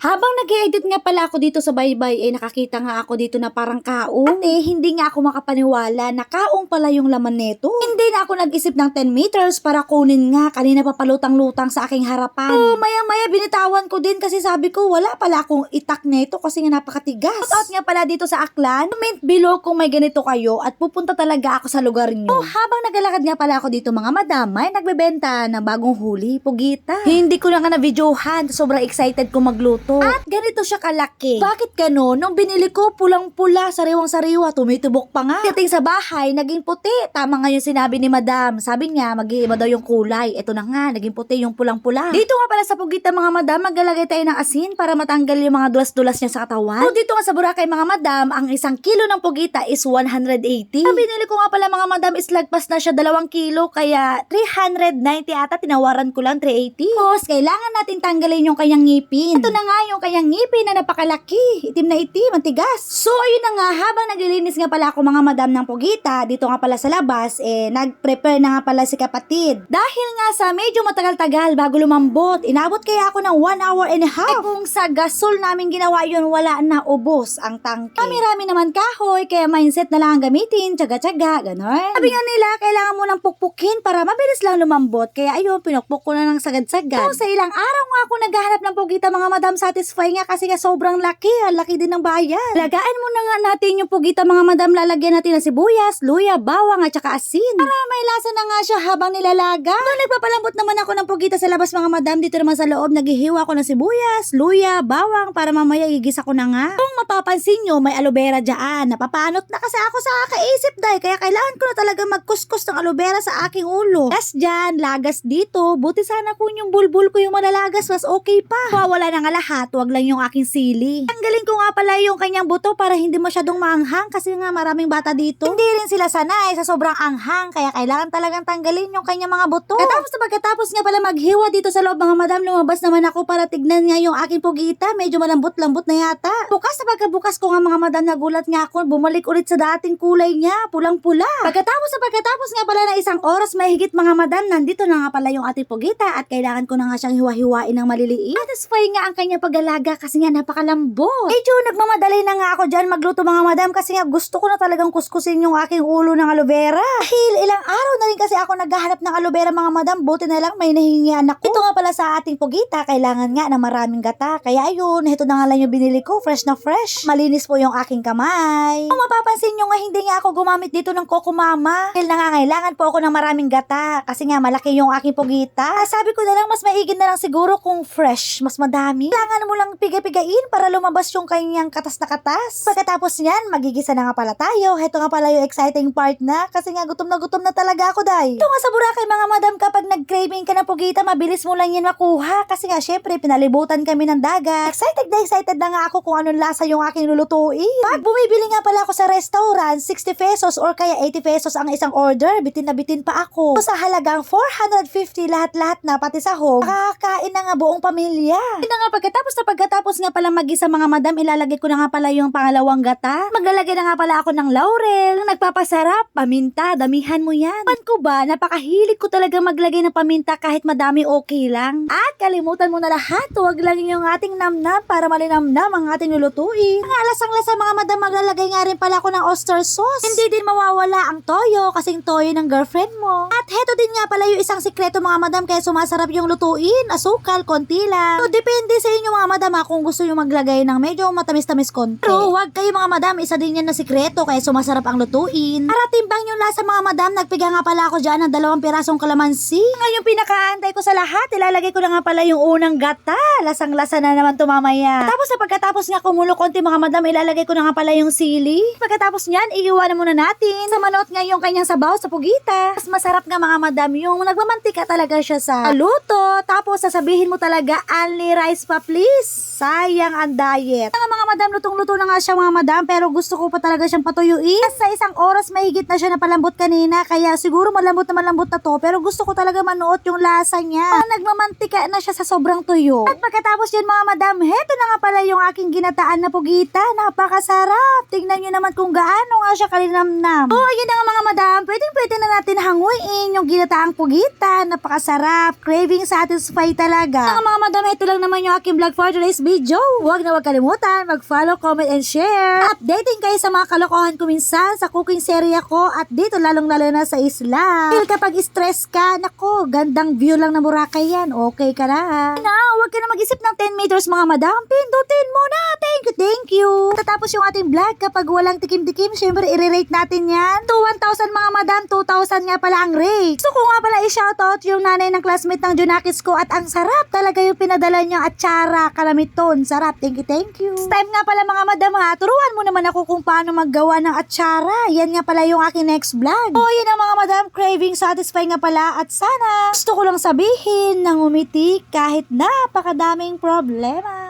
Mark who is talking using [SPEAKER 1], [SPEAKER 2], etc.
[SPEAKER 1] Habang nag edit nga pala ako dito sa baybay, eh nakakita nga ako dito na parang kaong. Eh, hindi nga ako makapaniwala na kaong pala yung laman nito. Hindi na ako nag-isip ng 10 meters para kunin nga. Kanina pa palutang-lutang sa aking harapan. So, maya-maya binitawan ko din kasi sabi ko wala pala akong itak nito kasi nga napakatigas. Shout out nga pala dito sa Aklan. Comment below kung may ganito kayo at pupunta talaga ako sa lugar niyo. So, habang naglalakad nga pala ako dito mga madam, may nagbebenta ng bagong huli, pugita. Hindi ko na nga na-videohan. Sobrang excited ko magluto. At ganito siya kalaki. Bakit gano'n? Nung binili ko, pulang-pula, sariwang-sariwa, tumitubok pa nga. Dating sa bahay, naging puti. Tama nga yung sinabi ni madam. Sabi niya, mag-iiba daw yung kulay. Ito na nga, naging puti yung pulang-pula. Dito nga pala sa pugita mga madam, maglalagay tayo ng asin para matanggal yung mga dulas-dulas niya sa katawan. So dito nga sa Boracay mga madam, ang isang kilo ng pugita is 180. Ang binili ko nga pala mga madam is lagpas na siya dalawang kilo, kaya 390 ata, tinawaran ko lang 380. Tapos, kailangan natin tanggalin yung kanyang ngipin. Ito na nga yung kanyang ngipin na napakalaki. Itim na itim, ang tigas. So, ayun na nga, habang naglilinis nga pala ako mga madam ng pugita, dito nga pala sa labas, eh, nag-prepare na nga pala si kapatid. Dahil nga sa medyo matagal-tagal bago lumambot, inabot kaya ako ng 1 hour and a half. Eh, kung sa gasol namin ginawa yun, wala na ubos ang tangke. Kami-rami naman kahoy, kaya mindset na lang ang gamitin, tsaga-tsaga, ganon. Sabi nga nila, kailangan mo nang pukpukin para mabilis lang lumambot, kaya ayun, pinukpok ko na ng sagad-sagad. So, sa ilang araw nga ako naghahanap ng pugita mga madam satisfy nga kasi nga sobrang laki, ang laki din ng bayan. Lagaan mo na nga natin yung pugita mga madam, lalagyan natin ng sibuyas, luya, bawang at saka asin. Para may lasa na nga siya habang nilalaga. Nung nagpapalambot naman ako ng pugita sa labas mga madam, dito naman sa loob, naghihiwa ako ng sibuyas, luya, bawang para mamaya igisa ko na nga. Kung mapapansin nyo, may aloe vera dyan. Napapanot na kasi ako sa kaisip dahil kaya kailangan ko na talaga magkuskus ng aloe vera sa aking ulo. Gas dyan, lagas dito. Buti sana kung yung bulbul ko yung malalagas, mas okay pa. Mawala na nga lahat, wag lang yung aking sili. Tanggalin ko nga pala yung kanyang buto para hindi masyadong maanghang kasi nga maraming bata dito. Hindi rin sila sanay sa sobrang anghang kaya kailangan talagang tanggalin yung kanyang mga buto. Katapos na pagkatapos nga pala maghiwa dito sa loob mga madam, lumabas naman ako para tignan nga yung aking pugita. Medyo malambot-lambot na yata. Bukas na pagkabukas ko nga mga madam, nagulat nga ako. Bumalik ulit sa dating kulay niya, pulang-pula. Pagkatapos na pagkatapos nga pala na isang oras mahigit mga madam, nandito na nga pala yung ating pugita at kailangan ko na nga siyang hiwa-hiwain ng maliliit. Satisfy nga ang kanya pag-alaga kasi nga napakalambot. Medyo nagmamadali na nga ako dyan magluto mga madam kasi nga gusto ko na talagang kuskusin yung aking ulo ng aloe vera. Dahil ilang araw na rin kasi ako naghahanap ng aloe vera mga madam, buti na lang may nahingian ako. Ito nga pala sa ating pugita, kailangan nga na maraming gata. Kaya ayun, ito na nga lang yung binili ko, fresh na fresh. Malinis po yung aking kamay. Kung mapapansin nyo nga, hindi nga ako gumamit dito ng Coco Mama. Dahil nangangailangan po ako ng maraming gata. Kasi nga malaki yung aking pugita. Sabi ko na lang, mas maigin na lang siguro kung fresh, mas madami. Kailangan mo lang piga-pigain para lumabas yung kanyang katas na katas. Pagkatapos niyan, magigisa na nga pala tayo. Ito nga pala yung exciting part na. Kasi nga gutom na gutom na talaga ako, day. Ito nga sa Boracay, mga madam, kapag nag-craving ka ng pugita, mabilis mo lang yan makuha. Kasi nga, syempre, pinalibutan kami ng dagat. Excited na excited na nga ako kung anong lasa yung aking lulutuin. Pag bumibili nga pala ako sa restaurant, 60 pesos or kaya 80 pesos ang isang order, bitin na bitin pa ako. So, sa halagang 450 lahat-lahat na, pati sa home, makakain na nga buong pamilya. Yun na nga, pagkatapos na pagkatapos nga pala mag-isa mga madam, ilalagay ko na nga pala yung pangalawang gata. Maglalagay na nga pala ako ng laurel, nagpapasarap, paminta, damihan mo yan. Pan ko ba, napakahilig ko talaga maglagay ng paminta kahit madami okay lang. At kalimutan mo na lahat, huwag lang yung ating namnam para malinamnam ang ating lulutuin. Ang alasang-lasa mga madam, maglalagay nga rin pala ako ng oyster sauce. Hindi din mawawala ang toyo kasing toyo ng girlfriend mo. At heto din nga pala yung isang sikreto mga madam kaya sumasarap yung lutuin, asukal, konti lang. So, depende sa inyo mga madam ha, kung gusto nyo maglagay ng medyo matamis-tamis konti. Pero huwag kayo mga madam, isa din yan na sikreto kaya sumasarap ang lutuin. Para timbang yung lasa mga madam, nagpiga nga pala ako dyan ng dalawang pirasong kalamansi. Ngayon pinakaantay ko sa lahat, ilalagay ko na nga pala yung unang gata. Lasang-lasa na naman tumamaya. Tapos sa pagkatapos nga kumulo konti mga madam, ilalagay ko na nga pala yung sili. Pagkatapos niyan, iiwanan muna natin. Sa manot nga yung kanyang sabaw sa pugita. Mas masarap nga mga madam, yung nagmamantika talaga siya sa luto. Tapos sasabihin mo talaga, only rice pa. Sayang ang diet. Nga mga madam, lutong-luto na nga siya mga madam, pero gusto ko pa talaga siyang patuyuin. At sa isang oras mahigit na siya na palambot kanina, kaya siguro malambot na malambot na to, pero gusto ko talaga manuot yung lasa niya. Parang nagmamantika na siya sa sobrang tuyo. At pagkatapos yan mga madam, heto na nga pala yung aking ginataan na pugita. Napakasarap. Tingnan nyo naman kung gaano nga siya kalinamnam. Oh, yun na nga mga madam, pwedeng pwede na natin hanguin yung ginataang pugita. Napakasarap. Craving satisfy talaga. Nga mga madam, ito lang naman yung aking vlog vlog for today's video. Huwag na huwag kalimutan mag-follow, comment, and share. Updating kayo sa mga kalokohan ko minsan sa cooking serya ko at dito lalong-lalo na sa isla. Dahil kapag stress ka, nako, gandang view lang na Boracay yan. Okay ka na. Na, huwag ka na mag-isip ng 10 meters mga madam. Pindutin mo na. Thank you, thank you. Tatapos yung ating vlog kapag walang tikim-tikim, syempre i-rate natin yan. To 1,000 mga madam, 2,000 nga pala ang rate. So ko nga pala i-shoutout yung nanay ng classmate ng Junakis ko at ang sarap talaga yung pinadala niya at tsara, kalamiton. Sarap, thank you, thank you. This time nga pala mga madam ha, turuan mo naman ako kung paano maggawa ng atsara. Yan nga pala yung aking next vlog. O yun ang mga madam, craving satisfy nga pala at sana gusto ko lang sabihin nang umiti kahit napakadaming problema.